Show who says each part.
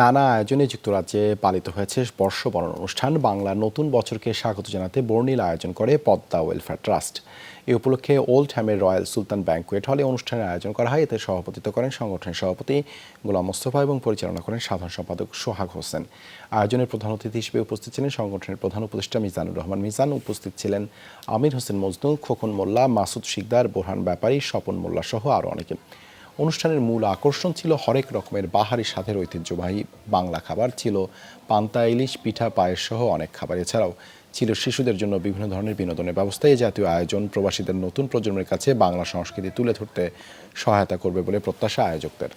Speaker 1: নানা আয়োজনে যুক্তরাজ্যে পালিত হয়েছে বর্ষবরণ অনুষ্ঠান। বাংলা নতুন বছরকে স্বাগত জানাতে বর্ণিল আয়োজন করে পদ্মা ওয়েলফেয়ার ট্রাস্ট। এই উপলক্ষে ওল্ড হ্যামের রয়্যাল সুলতান ব্যাংকুয়েট হলে অনুষ্ঠানের আয়োজন করা হয়। এতে সভাপতিত্ব করেন সংগঠনের সভাপতি গোলাম মোস্তফা এবং পরিচালনা করেন সাধারণ সম্পাদক সোহাগ হোসেন। আয়োজনের প্রধান অতিথি হিসেবে উপস্থিত ছিলেন সংগঠনের প্রধান উপদেষ্টা মিজানুর রহমান মিজান। উপস্থিত ছিলেন আমির হোসেন মজনু খোকন মোল্লা, মাসুদ শিকদার, বোরহান ব্যাপারী, স্বপন মোল্লা সহ আরও অনেকে। অনুষ্ঠানের মূল আকর্ষণ ছিল হরেক রকমের বাহারি স্বাদের ঐতিহ্যবাহী বাংলা খাবার। ছিল পান্তা, ইলিশ, পিঠা পায়েস সহ অনেক খাবার। এছাড়াও ছিল শিশুদের জন্য বিভিন্ন ধরনের বিনোদনের ব্যবস্থা। এই জাতীয় আয়োজন প্রবাসীদের নতুন প্রজন্মের কাছে বাংলা সংস্কৃতি তুলে ধরতে সহায়তা করবে বলে প্রত্যাশা আয়োজকদের।